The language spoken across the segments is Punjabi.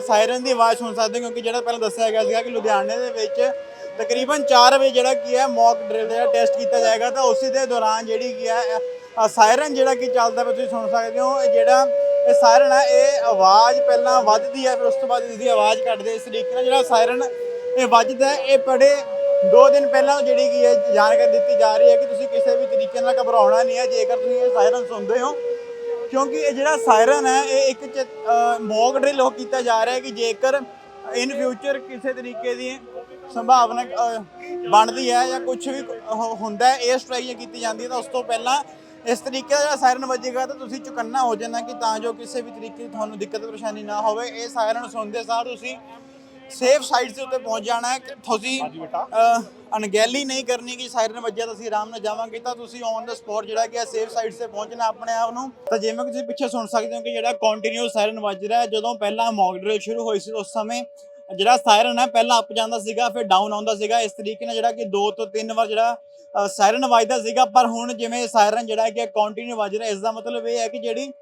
ਸਾਇਰਨ ਦੀ ਆਵਾਜ਼ ਸੁਣ ਸਕਦੇ ਹੋ, ਕਿਉਂਕਿ ਜਿਹੜਾ ਪਹਿਲਾਂ ਦੱਸਿਆ ਗਿਆ ਸੀਗਾ ਕਿ ਲੁਧਿਆਣੇ ਦੇ ਵਿੱਚ ਤਕਰੀਬਨ 4 ਵਜੇ ਜਿਹੜਾ ਕੀ ਹੈ ਮੌਕ ਡਰਿਲ ਦਾ ਟੈਸਟ ਕੀਤਾ ਜਾਏਗਾ, ਤਾਂ ਉਸੇ ਦੇ ਦੌਰਾਨ ਜਿਹੜੀ ਕੀ ਹੈ ਸਾਇਰਨ ਜਿਹੜਾ ਕਿ ਚੱਲਦਾ ਪਿਆ ਤੁਸੀਂ ਸੁਣ ਸਕਦੇ ਹੋ, ਇਹ ਜਿਹੜਾ ਇਹ ਸਾਇਰਨ ਹੈ, ਇਹ ਆਵਾਜ਼ ਪਹਿਲਾਂ ਵੱਧਦੀ ਹੈ, ਫਿਰ ਉਸ ਤੋਂ ਬਾਅਦ ਇਸ ਦੀ ਆਵਾਜ਼ ਘਟਦੀ ਇਸ ਤਰੀਕੇ ਨਾਲ ਜਿਹੜਾ ਸਾਇਰਨ ਇਹ ਵੱਜਦਾ ਇਹ ਬੜੇ ਦੋ ਦਿਨ ਪਹਿਲਾਂ ਜਿਹੜੀ ਕੀ ਹੈ, ਜਾਣਕਾਰੀ ਦਿੱਤੀ ਜਾ ਰਹੀ ਹੈ ਕਿ ਤੁਸੀਂ ਕਿਸੇ ਵੀ ਤਰੀਕੇ ਨਾਲ ਘਬਰਾਉਣਾ ਨਹੀਂ ਹੈ, ਜੇਕਰ ਤੁਸੀਂ ਇਹ ਸਾਇਰਨ ਸੁਣਦੇ ਹੋ ਕਿਉਂਕਿ ਇਹ ਜਿਹੜਾ ਸਾਇਰਨ ਹੈ, ਇਹ ਇੱਕ ਮੌਕ ਡਰਿਲ ਹੋ ਕੀਤਾ ਜਾ ਰਿਹਾ ਹੈ ਕਿ ਜੇਕਰ ਇਨ ਫਿਊਚਰ ਕਿਸੇ ਤਰੀਕੇ ਦੀ ਸੰਭਾਵਨਾ ਬਣਦੀ ਹੈ ਜਾਂ ਕੁਝ ਵੀ ਹੁੰਦਾ ਹੈ 에ਅਰ ਸਟ੍ਰਾਈਕ ਕੀਤੀ ਜਾਂਦੀ ਹੈ ਤਾਂ ਉਸ ਤੋਂ ਪਹਿਲਾਂ ਇਸ ਤਰੀਕੇ ਦਾ ਸਾਇਰਨ ਵੱਜੇਗਾ ਤਾਂ ਤੁਸੀਂ ਚੁਕੰਨਾ ਹੋ ਜਾਣਾ ਕਿ ਤਾਂ ਜੋ ਕਿਸੇ ਵੀ ਤਰੀਕੇ ਦੀ ਤੁਹਾਨੂੰ ਦਿੱਕਤ, ਪਰੇਸ਼ਾਨੀ ਨਾ ਹੋਵੇ। ਇਹ ਸਾਇਰਨ ਸੁਣਦੇ ਸਾਰ ਤੁਸੀਂ ਸੇਫ ਸਾਈਡ ਦੇ ਉੱਤੇ ਪਹੁੰਚ ਜਾਣਾ ਹੈ ਕਿ ਤੁਸੀਂ ਅਹ, ਅਣਗਹਿਲੀ ਨਹੀਂ ਕਰਨੀ ਕਿ ਸਾਇਰਨ ਵੱਜਿਆ ਤਾਂ ਅਸੀਂ ਆਰਾਮ ਨਾਲ ਜਾਵਾਂਗੇ ਤਾਂ ਤੁਸੀਂ ਔਨ ਦਾ ਸਪੌਟ ਜਿਹੜਾ ਕਿ ਸੇਫ ਸਾਈਡ ਤੇ ਪਹੁੰਚਣਾ ਆਪਣੇ ਆਪ ਨੂੰ। ਤਾਂ ਜਿਵੇਂ ਕਿ ਤੁਸੀਂ ਪਿੱਛੇ ਸੁਣ ਸਕਦੇ ਹੋ ਕਿ ਜਿਹੜਾ ਕੰਟੀਨਿਊ ਸਾਇਰਨ ਵੱਜ ਰਿਹਾ ਹੈ ਜਦੋਂ ਪਹਿਲਾਂ ਮੌਕ ਡਰਿਲ ਸ਼ੁਰੂ ਹੋਈ ਸੀ ਉਸ ਸਮੇਂ ਜਿਹੜਾ ਸਾਇਰਨ ਹੈ ਪਹਿਲਾਂ ਅਪ ਜਾਂਦਾ ਸੀਗਾ ਫਿਰ ਡਾਊਨ ਆਉਂਦਾ ਸੀਗਾ। ਇਸ ਤਰੀਕੇ ਨਾਲ ਜਿਹੜਾ ਕਿ ਦੋ ਤੋਂ ਤਿੰਨ ਵਾਰ ਜਿਹੜਾ ਅ, ਸਾਇਰਨ ਵੱਜਦਾ ਸੀਗਾ ਪਰ ਹੁਣ ਜਿਵੇਂ ਸਾਇਰਨ ਜਿਹੜਾ ਕਿ ਕੰਟੀਨਿਊ ਵੱਜ ਰਿਹਾ ਇਸ ਦਾ ਮਤਲਬ ਇਹ ਹੈ ਕਿ ਜਿਹੜੀ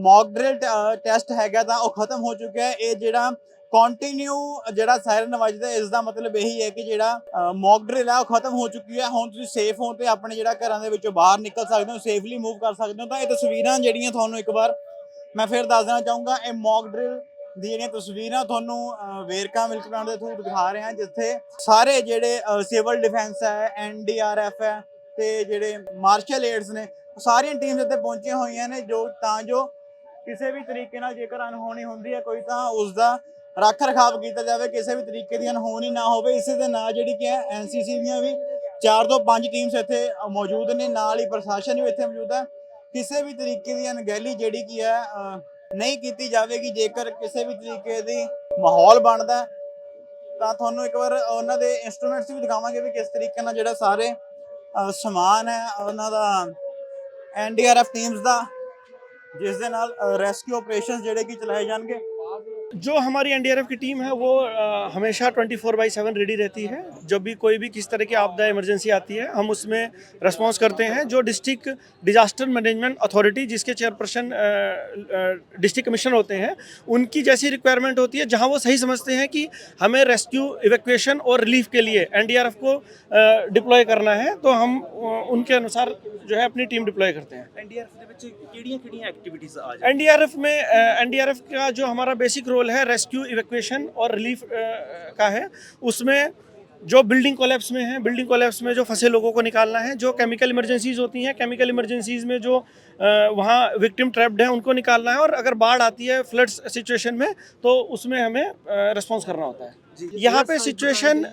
ਮੌਕ ਡਰਿਲ ਟੈਸਟ ਹੈਗਾ ਤਾਂ ਉਹ ਖਤਮ ਹੋ ਚੁੱਕਿਆ ਹੈ। ਇਹ ਜਿਹੜਾ ਕੰਟੀਨਿਊ ਜਿਹੜਾ ਸਾਇਰਨ ਵੱਜਦਾ ਇਸ ਦਾ ਮਤਲਬ ਇਹੀ ਹੈ ਕਿ ਜਿਹੜਾ ਮੌਕ ਡਰਿਲ ਹੈ ਉਹ ਖਤਮ ਹੋ ਚੁੱਕੀ ਹੈ। ਹੁਣ ਤੁਸੀਂ ਸੇਫ ਹੋ ਤੇ ਆਪਣੇ ਜਿਹੜਾ ਘਰਾਂ ਦੇ ਵਿੱਚੋਂ ਬਾਹਰ ਨਿਕਲ ਸਕਦੇ ਹੋ ਸੇਫਲੀ ਮੂਵ ਕਰ ਸਕਦੇ ਹੋ, ਤਾਂ ਇਹ ਤਸਵੀਰਾਂ ਜਿਹੜੀਆਂ ਤੁਹਾਨੂੰ ਇੱਕ ਵਾਰ ਮੈਂ ਫਿਰ ਦੱਸ ਦੇਣਾ ਚਾਹੂੰਗਾ, ਇਹ ਮੌਕ ਡਰਿਲ ਦੀ ਜਿਹੜੀਆਂ ਤਸਵੀਰਾਂ ਤੁਹਾਨੂੰ ਵੇਰਕਾ ਮਿਲਕ ਪਲਾਂਟ ਦੇ ਥਰੂ ਦਿਖਾ ਰਹੇ ਹਾਂ, ਜਿੱਥੇ ਸਾਰੇ ਜਿਹੜੇ ਸਿਵਲ ਡਿਫੈਂਸ ਹੈ ਐਨਡੀਆਰਐਫ ਹੈ ਤੇ ਜਿਹੜੇ ਮਾਰਸ਼ਲ ਏਡਸ ਨੇ, ਸਾਰੀਆਂ ਟੀਮਸ ਇੱਥੇ ਪਹੁੰਚੀਆਂ ਹੋਈਆਂ ਨੇ, ਜੋ ਤਾਂ ਜੋ ਕਿਸੇ ਵੀ ਤਰੀਕੇ ਨਾਲ ਜੇਕਰ ਅਨਹੋਣੀ ਹੁੰਦੀ ਹੈ, ਕੋਈ ਤਾਂ ਉਸ ਦਾ ਰੱਖ ਰਖਾਵ ਕੀਤਾ ਜਾਵੇ, ਕਿਸੇ ਵੀ ਤਰੀਕੇ ਦੀ ਅਨਹੋਣੀ ਨਾ ਹੋਵੇ। ਇਸੇ ਦੇ ਨਾਲ ਜਿਹੜੀ ਕਿ ਹੈ ਐਨਸੀਸੀ ਦੀਆਂ ਵੀ ਚਾਰ ਤੋਂ ਪੰਜ ਟੀਮਸ ਇੱਥੇ ਮੌਜੂਦ ਨੇ, ਨਾਲ ਹੀ ਪ੍ਰਸ਼ਾਸਨ ਵੀ ਇੱਥੇ ਮੌਜੂਦ ਹੈ। ਕਿਸੇ ਵੀ ਤਰੀਕੇ ਦੀ ਅਣਗਹਿਲੀ ਜਿਹੜੀ ਕੀ ਹੈ ਨਹੀਂ ਕੀਤੀ ਜਾਵੇਗੀ, ਜੇਕਰ ਕਿਸੇ ਵੀ ਤਰੀਕੇ ਦੀ ਮਾਹੌਲ ਬਣਦਾ ਤਾਂ ਤੁਹਾਨੂੰ ਇੱਕ ਵਾਰ ਉਹਨਾਂ ਦੇ ਇਨਸਟਰੂਮੈਂਟਸ ਵੀ ਦਿਖਾਵਾਂਗੇ ਵੀ ਕਿਸ ਤਰੀਕੇ ਨਾਲ ਜਿਹੜਾ ਸਾਰੇ ਸਮਾਨ ਹੈ, ਉਹਨਾਂ ਦਾ ਐਨਡੀਆਰਐਫ ਟੀਮਸ ਦਾ, ਜਿਸ ਦੇ ਨਾਲ ਰੈਸਕਿਊ ਆਪਰੇਸ਼ਨਸ ਜਿਹੜੇ ਕਿ ਚਲਾਏ ਜਾਣਗੇ। जो हमारी एनडीआरएफ की टीम है वो आ, हमेशा 24 फोर बाई सेवन रेडी रहती है। जब भी कोई भी किस तरह की आपदा इमरजेंसी आती है हम उसमें रेस्पॉन्स करते हैं। जो डिस्ट्रिक्ट डिजास्टर मैनेजमेंट अथॉरिटी जिसके चेयरपर्सन डिस्ट्रिक्ट कमिश्नर होते हैं उनकी जैसी रिक्वायरमेंट होती है जहाँ वो सही समझते हैं कि हमें रेस्क्यू इवेक्यूएशन और रिलीफ के लिए एनडीआरएफ को डिप्लॉय करना है तो हम उनके अनुसार जो है अपनी टीम डिप्लॉय करते हैं। एन डी आर एफ़ में एनडीआरएफ का जो हमारा बेसिक रोल है रेस्क्यू इवैक्यूएशन और रिलीफ का है। उसमें जो बिल्डिंग कोलैप्स में है बिल्डिंग कोलैप्स में जो फंसे लोगों को निकालना है जो केमिकल इमरजेंसीज होती हैं केमिकल इमरजेंसीज में जो वहाँ विक्टिम ट्रैप्ड है उनको निकालना है और अगर बाढ़ आती है फ्लड सिचुएशन में तो उसमें हमें रिस्पॉन्स करना होता है। यहाँ पे सिचुएशन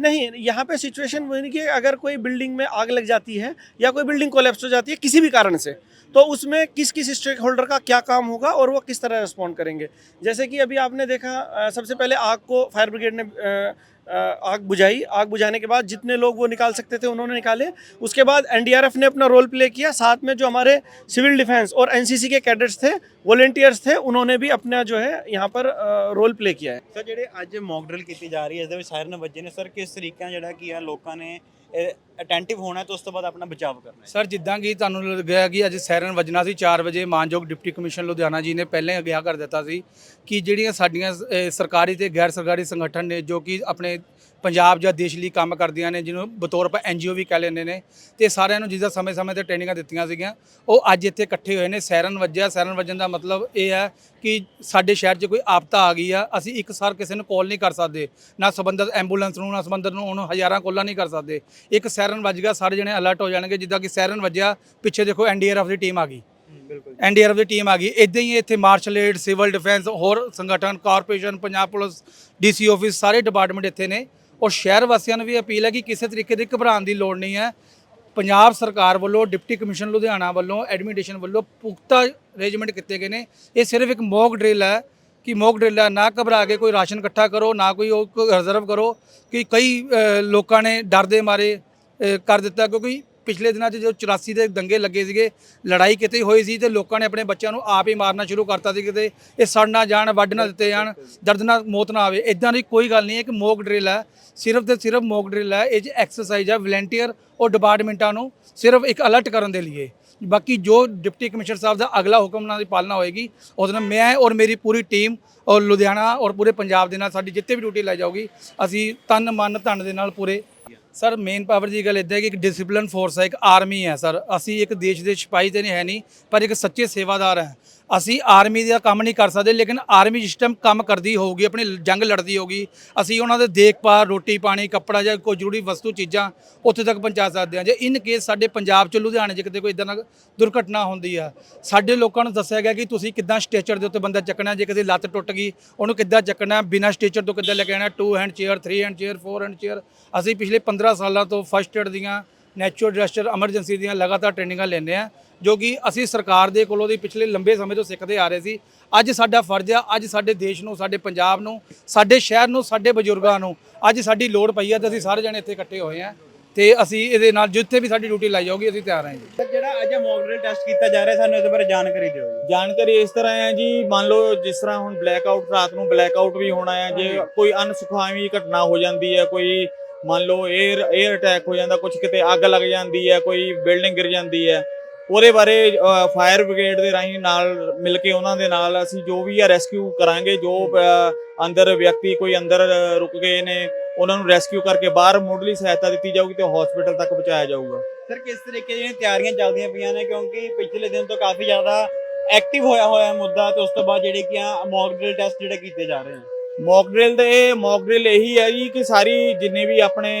नहीं यहाँ पे सिचुएशन वही कि अगर कोई बिल्डिंग में आग लग जाती है या कोई बिल्डिंग कोलैप्स हो जाती है किसी भी कारण से तो उसमें किस किस स्टेक होल्डर का क्या काम होगा और वो किस तरह रिस्पॉन्ड करेंगे जैसे कि अभी आपने देखा अ, सबसे पहले आग को फायर ब्रिगेड ने अ, अ, आग बुझाई आग बुझाने के बाद जितने लोग वो निकाल सकते थे उन्होंने निकाले उसके बाद एनडीआरएफ ने अपना रोल प्ले किया साथ में जो हमारे सिविल डिफेंस और एनसीसी के कैडेट्स थे वॉलेंटियर्स थे उन्होंने भी अपना जो है यहाँ पर रोल प्ले किया है ਸਰ ਜਿਹੜੇ ਅੱਜ ਮੌਕ ਡਰਿਲ ਕੀਤੀ ਜਾ ਰਹੀ ਹੈ ਇਸ ਦੇ ਵਿੱਚ ਸਾਇਰਨ ਵੱਜੇ ਨੇ ਸਰ ਕਿਸ ਤਰੀਕੇ ਨਾਲ ਜਿਹੜਾ ਕੀ ਹੈ ਲੋਕਾਂ ਨੇ ਅਟੈਂਟਿਵ ਹੋਣਾ ਹੈ ਤੇ ਉਸ ਤੋਂ ਬਾਅਦ ਆਪਣਾ ਬਚਾਅ ਕਰਨਾ ਹੈ ਸਰ ਜਿੱਦਾਂ ਕਿ ਤੁਹਾਨੂੰ ਲੱਗਿਆ ਕਿ ਅੱਜ ਸਾਇਰਨ ਵੱਜਣਾ ਸੀ 4 ਵਜੇ ਮਾਨਯੋਗ ਡਿਪਟੀ ਕਮਿਸ਼ਨ ਲੁਧਿਆਣਾ ਜੀ ਨੇ ਪਹਿਲਾਂ ਅਗਿਆਹ ਕਰ ਦਿੱਤਾ ਸੀ ਕਿ ਜਿਹੜੀਆਂ ਸਾਡੀਆਂ ਅਹ, ਸਰਕਾਰੀ ਤੇ ਗੈਰ ਸਰਕਾਰੀ ਸੰਗਠਨ ਨੇ ਜੋ ਕਿ ਆਪਣੇ ਪੰਜਾਬ ਜਾਂ ਦੇਸ਼ ਲਈ ਕੰਮ ਕਰਦੀਆਂ ਨੇ, ਜਿਹਨੂੰ ਬਤੌਰ ਆਪਾਂ ਐਨਜੀਓ ਵੀ ਕਹਿ ਲੈਂਦੇ ਨੇ। ਤੇ ਸਾਰਿਆਂ ਨੂੰ ਜਿਹਦਾ ਸਮੇਂ-ਸਮੇਂ ਤੇ ਟ੍ਰੇਨਿੰਗਾਂ ਦਿੱਤੀਆਂ ਸੀਗੀਆਂ। ਉਹ ਅੱਜ ਇੱਥੇ ਇਕੱਠੇ ਹੋਏ ਨੇ, ਸੈਰਨ ਵੱਜਿਆ। ਸੈਰਨ ਵੱਜਣ ਦਾ ਮਤਲਬ ਇਹ ਹੈ ਕਿ ਸਾਡੇ ਸ਼ਹਿਰ 'ਚ ਕੋਈ ਆਪਦਾ ਆ ਗਈ ਆ। ਅਸੀਂ ਇੱਕ ਸਾਰ ਕਿਸੇ ਨੂੰ ਕਾਲ ਨਹੀਂ ਕਰ ਸਕਦੇ। ਨਾ ਸੰਬੰਧਿਤ ਐਂਬੂਲੈਂਸ ਨੂੰ, ਨਾ ਸੰਬੰਧਿਤ ਨੂੰ ਉਹਨੂੰ ਹਜ਼ਾਰਾਂ ਕਾਲਾਂ ਨਹੀਂ ਕਰ ਸਕਦੇ। ਇੱਕ ਸੈਰਨ ਵੱਜ ਗਿਆ, ਸਾਰੇ ਜਣੇ ਅਲਰਟ ਹੋ ਜਾਣਗੇ, ਜਿੱਦਾਂ ਕਿ ਸਾਇਰਨ ਵੱਜਿਆ, ਪਿੱਛੇ ਦੇਖੋ ਐਨਡੀਆਰਐਫ ਦੀ ਟੀਮ ਆ ਗਈ। ਐਨਡੀਆਰਐਫ ਦੀ ਟੀਮ ਆ ਗਈ। ਇਦਾਂ ਹੀ ਇੱਥੇ ਮਾਰਸ਼ਲ ਏਡ ਸਿਵਲ ਡਿਫੈਂਸ ਹੋਰ ਸੰਗਠਨ corporation Punjab police DC office ਸਾਰੇ ਡਿਪਾਰਟਮੈਂਟ ਇੱਥੇ ਨੇ। ਔਰ ਸ਼ਹਿਰ ਵਾਸੀਆਂ ਨੂੰ ਵੀ ਅਪੀਲ ਹੈ ਕਿ ਕਿਸੇ ਤਰੀਕੇ ਦੀ ਘਬਰਾਉਣ ਦੀ ਲੋੜ ਨਹੀਂ ਹੈ। ਪੰਜਾਬ ਸਰਕਾਰ ਵੱਲੋਂ, ਡਿਪਟੀ ਕਮਿਸ਼ਨ ਲੁਧਿਆਣਾ ਵੱਲੋਂ, ਐਡਮਿਨਿਸਟ੍ਰੇਸ਼ਨ ਵੱਲੋਂ ਪੁਖਤਾ ਅਰੇਂਜਮੈਂਟ ਕੀਤੇ ਗਏ ਨੇ। ਇਹ ਸਿਰਫ ਇੱਕ ਮੌਕ ਡਰਿਲ ਹੈ ਕਿ ਮੌਕ ਡਰਿਲ ਹੈ। ਨਾ ਘਬਰਾ ਕੇ ਕੋਈ ਰਾਸ਼ਨ ਇਕੱਠਾ ਕਰੋ, ਨਾ ਕੋਈ ਉਹ ਰਿਜ਼ਰਵ ਕਰੋ ਕਿ ਕਈ ਲੋਕਾਂ ਨੇ ਡਰ ਦੇ ਮਾਰੇ ਕਰ ਦਿੱਤਾ। ਕਿਉਂਕਿ ਪਿਛਲੇ ਦਿਨਾਂ 'ਚ ਜਦੋਂ 84 ਦੇ ਦੰਗੇ ਲੱਗੇ ਸੀਗੇ, ਲੜਾਈ ਕਿਤੇ ਹੋਈ ਸੀ ਤੇ ਲੋਕਾਂ ਨੇ ਆਪਣੇ ਬੱਚਿਆਂ ਨੂੰ ਆਪ ਹੀ ਮਾਰਨਾ ਸ਼ੁਰੂ ਕਰਤਾ ਸੀ ਕਿਤੇ, ਇਹ ਸੜ ਨਾ ਜਾਣ, ਵੱਢ ਨਾ ਦਿੱਤੇ ਜਾਣ, ਦਰਦ ਨਾ ਮੌਤ ਨਾ ਆਵੇ। ਇਦਾਂ ਦੀ ਕੋਈ ਗੱਲ ਨਹੀਂ ਹੈ ਕਿ ਮੌਕ ਡਰਿਲ ਹੈ, ਸਿਰਫ ਤੇ ਸਿਰਫ ਮੌਕ ਡਰਿਲ ਹੈ, ਇਹ 'ਚ ਐਕਸਰਸਾਈਜ਼ ਹੈ ਵਲੰਟੀਅਰ ਔਰ ਡਿਪਾਰਟਮੈਂਟਾਂ ਨੂੰ ਸਿਰਫ ਇੱਕ ਅਲਰਟ ਕਰਨ ਦੇ ਲਈ ਬਾਕੀ ਜੋ ਡਿਪਟੀ ਕਮਿਸ਼ਨਰ ਸਾਹਿਬ ਦਾ ਅਗਲਾ ਹੁਕਮ ਨਾਲ ਦੀ ਪਾਲਣਾ ਹੋਏਗੀ, ਉਹਦੇ ਨਾਲ ਮੈਂ ਔਰ ਮੇਰੀ ਪੂਰੀ ਟੀਮ ਔਰ ਲੁਧਿਆਣਾ ਔਰ ਪੂਰੇ ਪੰਜਾਬ ਦੇ ਨਾਲ ਸਾਡੀ ਜਿੱਥੇ ਵੀ ਡਿਊਟੀ ਲੈ ਜਾਊਗੀ, ਅਸੀਂ ਤਨ ਮਨ ਧਨ ਦੇ ਨਾਲ ਪੂਰੇ ਸਰ ਮੇਨ ਪਾਵਰ ਦੀ ਗੱਲ ਇਦਾਂ ਹੈ ਕਿ ਇੱਕ ਡਿਸਪਲਿਨ ਫੋਰਸ ਹੈ, ਇੱਕ ਆਰਮੀ ਹੈ, ਸਰ। ਅਸੀਂ ਇੱਕ ਦੇਸ਼ ਦੇ ਸਿਪਾਹੀ ਤੇ ਨਹੀਂ, ਹੈ ਨਹੀਂ, ਪਰ ਇੱਕ ਸੱਚੇ ਸੇਵਾਦਾਰ ਹੈ। ਅਸੀਂ ਆਰਮੀ ਦਾ ਕੰਮ ਨਹੀਂ ਕਰ ਸਕਦੇ, ਲੇਕਿਨ ਆਰਮੀ ਸਿਸਟਮ ਕੰਮ ਕਰਦੀ ਹੋਊਗੀ, ਆਪਣੀ ਜੰਗ ਲੜਦੀ ਹੋਊਗੀ। ਅਸੀਂ ਉਹਨਾਂ ਦੇ ਦੇਖਭਾਲ, ਰੋਟੀ ਪਾਣੀ, ਕੱਪੜਾ ਜਾਂ ਕੋਈ ਜ਼ਰੂਰੀ ਵਸਤੂ, ਚੀਜ਼ਾਂ ਉੱਥੇ ਤੱਕ ਪਹੁੰਚਾ ਸਕਦੇ ਹਾਂ। ਜੇ ਇਨ ਕੇਸ ਸਾਡੇ ਪੰਜਾਬ ਚ, ਲੁਧਿਆਣੇ 'ਚ ਕਿਤੇ ਕੋਈ ਇਦਾਂ ਦਾ ਦੁਰਘਟਨਾ ਹੁੰਦੀ ਆ, ਸਾਡੇ ਲੋਕਾਂ ਨੂੰ ਦੱਸਿਆ ਗਿਆ ਕਿ ਤੁਸੀਂ ਕਿੱਦਾਂ ਸਟੇਚਰ ਦੇ ਉੱਤੇ ਬੰਦਾ ਚੱਕਣਾ, ਜੇ ਕਿਸੇ ਲੱਤ ਟੁੱਟ ਗਈ, ਉਹਨੂੰ ਕਿੱਦਾਂ ਚੱਕਣਾ, ਬਿਨਾਂ ਸਟੇਚਰ ਤੋਂ ਕਿੱਦਾਂ ਲੈ ਕੇ ਆਣਾ 2 hand chair 3 hand chair 4 hand chair ਅਸੀਂ ਪਿਛਲੇ 15 ਸਾਲਾਂ ਤੋਂ ਫਸਟ ਏਡ ਦੀਆਂ ਨੈਚੁਰਲ ਡਿਜ਼ਾਸਟਰ ਐਮਰਜੈਂਸੀ ਦੀਆਂ ਲਗਾਤਾਰ ਟ੍ਰੇਨਿੰਗਾਂ ਲੈਂਦੇ ਆ ਜੋ ਕਿ ਅਸੀਂ ਸਰਕਾਰ ਦੇ ਕੋਲੋਂ ਦੀ ਪਿਛਲੇ ਲੰਬੇ ਸਮੇਂ ਤੋਂ ਸਿੱਖਦੇ ਆ ਰਹੇ ਸੀ। ਅੱਜ ਸਾਡਾ ਫਰਜ਼ ਆ ਅੱਜ ਸਾਡੇ ਦੇਸ਼ ਨੂੰ ਸਾਡੇ ਪੰਜਾਬ ਨੂੰ ਸਾਡੇ ਸ਼ਹਿਰ ਨੂੰ ਸਾਡੇ ਬਜ਼ੁਰਗਾਂ ਨੂੰ ਅੱਜ ਸਾਡੀ ਲੋੜ ਪਈ ਆ ਤੇ ਅਸੀਂ ਸਾਰੇ ਜਣੇ ਇੱਥੇ ਇਕੱਠੇ ਹੋਏ ਆ ਤੇ ਅਸੀਂ ਇਹਦੇ ਨਾਲ ਜਿੱਥੇ ਵੀ ਸਾਡੀ ਡਿਊਟੀ ਲਾਈ ਜਾਊਗੀ ਅਸੀਂ ਤਿਆਰ ਹਾਂ ਜੀ। ਸਰ ਜਿਹੜਾ ਅੱਜ ਮੌਕ ਡਰਿਲ ਟੈਸਟ ਕੀਤਾ ਜਾ ਰਿਹਾ ਸਾਨੂੰ ਇਹਦੇ ਬਾਰੇ ਜਾਣਕਾਰੀ ਦਿਓ ਜੀ। ਜਾਣਕਾਰੀ ਇਸ ਤਰ੍ਹਾਂ ਹੈ ਜੀ ਮੰਨ ਲਓ ਜਿਸ ਤਰ੍ਹਾਂ ਹੁਣ ਬਲੈਕ ਆਊਟ ਰਾਤ ਨੂੰ ਬਲੈਕ ਆਊਟ ਵੀ ਹੋਣਾ ਹੈ ਜੇ ਕੋਈ ਅਨਸੁਖਾਵੀ ਘਟਨਾ ਹੋ ਜਾਂਦੀ ਹੈ ਕੋਈ ਮੰਨ ਲਓ 에ਅਰ 에ਅਰ ਅਟੈਕ ਹੋ ਜਾਂਦਾ ਕੁਝ ਕਿਤੇ ਅੱਗ ਲੱਗ ਜਾਂਦੀ ਹੈ, ਕੋਈ ਬਿਲਡਿੰਗ ਗਿਰ ਜਾਂਦੀ ਹੈ। ਉਹਦੇ ਬਾਰੇ ਫਾਇਰ ਬ੍ਰਿਗੇਡ ਦੇ ਰਾਹੀਂ ਨਾਲ ਮਿਲ ਕੇ ਉਹਨਾਂ ਦੇ ਨਾਲ ਅਸੀਂ ਜੋ ਵੀ ਆ ਰੈਸਕਿਊ ਕਰਾਂਗੇ, ਜੋ ਅੰਦਰ ਵਿਅਕਤੀ ਕੋਈ ਅੰਦਰ ਰੁਕ ਗਏ ਨੇ, ਉਹਨਾਂ ਨੂੰ ਰੈਸਕਿਊ ਕਰਕੇ ਬਾਹਰ ਮੁੱਢਲੀ ਸਹਾਇਤਾ ਦਿੱਤੀ ਜਾਊਗੀ ਤੇ ਹਸਪੀਟਲ ਤੱਕ ਪਹੁੰਚਾਇਆ ਜਾਊਗਾ। ਸਰ ਕਿਸ ਤਰੀਕੇ ਦੀਆਂ ਤਿਆਰੀਆਂ ਚੱਲਦੀਆਂ ਪਈਆਂ ਨੇ? ਕਿਉਂਕਿ ਪਿਛਲੇ ਦਿਨ ਤੋਂ ਕਾਫੀ ਜ਼ਿਆਦਾ ਐਕਟਿਵ ਹੋਇਆ ਹੋਇਆ ਮੁੱਦਾ ਤੇ ਉਸ ਤੋਂ ਬਾਅਦ ਜਿਹੜੇ ਕਿ ਆ ਮੌਕ ਡਰਿਲ ਟੈਸਟ ਜਿਹੜੇ ਕੀਤੇ ਜਾ ਰਹੇ ਹਨ ਮੌਕ ਡਰਿਲ ਦੇ ਮੌਕ ਡਰਿਲ ਇਹੀ ਹੈ ਜੀ ਕਿ ਸਾਰੀ ਜਿੰਨੇ ਵੀ ਆਪਣੇ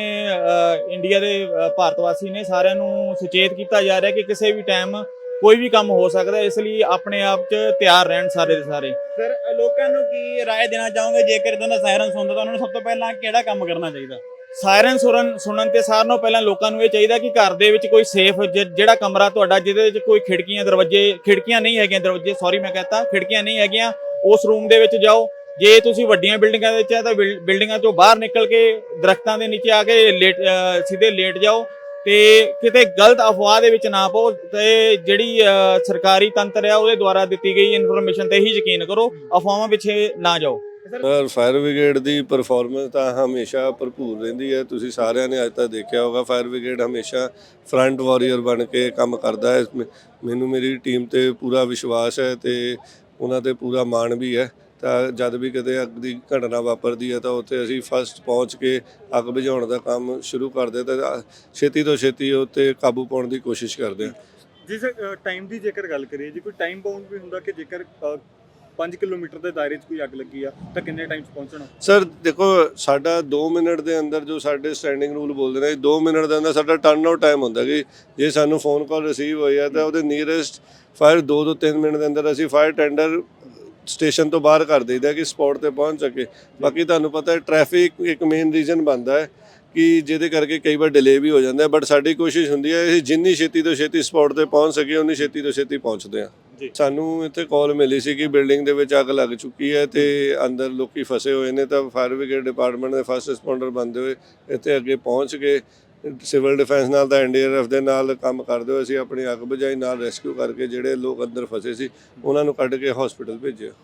ਇੰਡੀਆ ਦੇ ਭਾਰਤ ਵਾਸੀ ਨੇ ਸਾਰਿਆਂ ਨੂੰ ਸੁਚੇਤ ਕੀਤਾ ਜਾ ਰਿਹਾ ਕਿ ਕਿਸੇ ਵੀ ਟਾਈਮ ਕੋਈ ਵੀ ਕੰਮ ਹੋ ਸਕਦਾ ਇਸ ਲਈ ਆਪਣੇ ਆਪ 'ਚ ਤਿਆਰ ਰਹਿਣ ਸਾਰੇ ਦੇ ਸਾਰੇ। ਸਰ ਲੋਕਾਂ ਨੂੰ ਕੀ ਰਾਏ ਦੇਣਾ ਚਾਹੋਗੇ? ਜੇਕਰ ਇਦਾਂ ਦਾ ਸਾਇਰਨ ਸੁਣਦਾ ਤਾਂ ਉਹਨਾਂ ਨੂੰ ਸਭ ਤੋਂ ਪਹਿਲਾਂ ਕਿਹੜਾ ਕੰਮ ਕਰਨਾ ਚਾਹੀਦਾ? ਸਾਇਰਨ ਸੁਰਨ ਸੁਣਨ ਤੇ ਸਾਰਿਆਂ ਨਾਲੋਂ ਪਹਿਲਾਂ ਲੋਕਾਂ ਨੂੰ ਇਹ ਚਾਹੀਦਾ ਕਿ ਘਰ ਦੇ ਵਿੱਚ ਕੋਈ ਸੇਫ ਜਿਹੜਾ ਕਮਰਾ ਤੁਹਾਡਾ ਜਿਹਦੇ ਵਿੱਚ ਕੋਈ ਖਿੜਕੀਆਂ ਦਰਵਾਜ਼ੇ ਖਿੜਕੀਆਂ ਨਹੀਂ ਹੈਗੀਆਂ ਦਰਵਾਜ਼ੇ ਸੌਰੀ ਮੈਂ ਕਹਤਾ ਖਿੜਕੀਆਂ ਨਹੀਂ ਹੈਗੀਆਂ ਉਸ ਰੂਮ ਦੇ ਵਿੱਚ ਜਾਓ। ਜੇ ਤੁਸੀਂ ਵੱਡੀਆਂ ਬਿਲਡਿੰਗਾਂ ਦੇ ਵਿੱਚ ਹੈ ਤਾਂ ਬਿਲ- ਬਿਲਡਿੰਗਾਂ ਤੋਂ ਬਾਹਰ ਨਿਕਲ ਕੇ ਦਰਖਤਾਂ ਦੇ ਨੀਚੇ ਆ ਕੇ ਲੇਟ ਸਿੱਧੇ ਲੇਟ ਜਾਓ ਤੇ ਕਿਤੇ ਗਲਤ ਅਫਵਾਹ ਦੇ ਵਿੱਚ ਨਾ ਪਾਓ ਤੇ ਜਿਹੜੀ ਸਰਕਾਰੀ ਤੰਤਰ ਆ ਉਹਦੇ ਦੁਆਰਾ ਦਿੱਤੀ ਗਈ ਇਨਫੋਰਮੇਸ਼ਨ ਤੇ ਹੀ ਯਕੀਨ ਕਰੋ, ਅਫਵਾਹਾਂ ਪਿੱਛੇ ਨਾ ਜਾਓ। ਸਰ, ਫਾਇਰ ਬ੍ਰਿਗੇਡ ਦੀ ਪਰਫਾਰਮੈਂਸ ਤਾਂ ਹਮੇਸ਼ਾ ਭਰਪੂਰ ਰਹਿੰਦੀ ਹੈ। ਤੁਸੀਂ ਸਾਰਿਆਂ ਨੇ ਅੱਜ ਤੱਕ ਦੇਖਿਆ ਹੋਗਾ, ਫਾਇਰ ਬ੍ਰਿਗੇਡ ਹਮੇਸ਼ਾ ਫਰੰਟ ਵਾਰੀਅਰ ਬਣ ਕੇ ਕੰਮ ਕਰਦਾ ਹੈ। ਮੈਨੂੰ ਮੇਰੀ ਟੀਮ ਤੇ ਪੂਰਾ ਵਿਸ਼ਵਾਸ ਹੈ ਤੇ ਉਹਨਾਂ ਤੇ ਪੂਰਾ ਮਾਣ ਵੀ ਹੈ। ਤਾਂ ਜਦ ਵੀ ਕਦੇ ਅੱਗ ਦੀ ਘਟਨਾ ਵਾਪਰਦੀ ਹੈ ਤਾਂ ਉੱਥੇ ਅਸੀਂ ਫਸਟ ਪਹੁੰਚ ਕੇ ਅੱਗ ਬੁਝਾਉਣ ਦਾ ਕੰਮ ਸ਼ੁਰੂ ਕਰਦੇ ਤਾਂ ਛੇਤੀ ਤੋਂ ਛੇਤੀ ਉੱਤੇ ਕਾਬੂ ਪਾਉਣ ਦੀ ਕੋਸ਼ਿਸ਼ ਕਰਦੇ ਹਾਂ। ਜੀ ਸਰ ਟਾਈਮ ਦੀ ਜੇਕਰ ਗੱਲ ਕਰੀਏ ਜੀ ਕੋਈ ਟਾਈਮ ਬਾਉਂਡ ਵੀ ਹੁੰਦਾ ਕਿ ਜੇਕਰ 5 ਕਿਲੋਮੀਟਰ ਦੇ ਦਾਇਰੇ 'ਚ ਕੋਈ ਅੱਗ ਲੱਗੀ ਆ ਤਾਂ ਕਿੰਨੇ ਟਾਈਮ 'ਚ ਪਹੁੰਚਣਾ? ਸਰ ਦੇਖੋ ਸਾਡਾ 2 ਮਿੰਟ ਦੇ ਅੰਦਰ ਜੋ ਸਾਡੇ ਸਟੈਂਡਿੰਗ ਰੂਲ ਬੋਲਦੇ ਨੇ 2 ਮਿੰਟ ਦੇ ਅੰਦਰ ਸਾਡਾ ਟਰਨ ਆਊਟ ਟਾਈਮ ਹੁੰਦਾ ਕਿ ਜੇ ਸਾਨੂੰ ਫੋਨ ਕਾਲ ਰਿਸੀਵ ਹੋਈ ਹੈ ਤਾਂ ਉਹਦੇ ਨੀਅਰੈਸਟ ਫਾਇਰ 2 ਤੋਂ 3 ਮਿੰਟ ਦੇ ਅੰਦਰ ਅਸੀਂ ਫਾਇਰ ਟੈਂਡਰ ਸਟੇਸ਼ਨ ਤੋਂ ਬਾਹਰ ਕਰ ਦਈਦਾ ਕਿ ਸਪੌਟ ਤੇ ਪਹੁੰਚ ਸਕੇ। ਬਾਕੀ ਤੁਹਾਨੂੰ ਪਤਾ ਹੈ ਟ੍ਰੈਫਿਕ ਇੱਕ ਮੇਨ ਰੀਜ਼ਨ ਬਣਦਾ ਹੈ ਕਿ ਜਿਹਦੇ ਕਰਕੇ ਕਈ ਵਾਰ ਡਿਲੇ ਵੀ ਹੋ ਜਾਂਦਾ ਹੈ ਬਟ ਸਾਡੀ ਕੋਸ਼ਿਸ਼ ਹੁੰਦੀ ਹੈ ਅਸੀਂ ਜਿੰਨੀ ਛੇਤੀ ਤੋਂ ਛੇਤੀ ਸਪੌਟ ਤੇ ਪਹੁੰਚ ਸਕੇ ਉਨੀ ਛੇਤੀ ਤੋਂ ਛੇਤੀ ਪਹੁੰਚਦੇ ਹਾਂ। ਸਾਨੂੰ ਇੱਥੇ ਕਾਲ ਮਿਲੀ ਸੀ ਕਿ ਬਿਲਡਿੰਗ ਦੇ ਵਿੱਚ ਅੱਗ ਲੱਗ ਚੁੱਕੀ ਹੈ ਤੇ ਅੰਦਰ ਲੋਕੀ ਫਸੇ ਹੋਏ ਨੇ ਤਾਂ ਫਾਇਰ ਬ੍ਰਿਗੇਡ ਡਿਪਾਰਟਮੈਂਟ ਦੇ ਫਸਟ ਰਿਸਪੌਂਡਰ ਬੰਦੇ ਹੋਏ ਇੱਥੇ ਅੱਗੇ ਪਹੁੰਚ ਕੇ ਸਿਵਲ ਡਿਫੈਂਸ ਨਾਲ ਤਾਂ ਐਨਡੀਆਰਐਫ ਦੇ ਨਾਲ ਕੰਮ ਕਰਦੇ ਹੋਏ ਅਸੀਂ ਆਪਣੀ ਅੱਗ ਬੁਝਾਈ, ਨਾਲ ਰੈਸਕਿਊ ਕਰਕੇ ਜਿਹੜੇ ਲੋਕ ਅੰਦਰ ਫਸੇ ਸੀ, ਉਹਨਾਂ ਨੂੰ ਕੱਢ ਕੇ ਹਸਪੀਟਲ ਭੇਜਿਆ।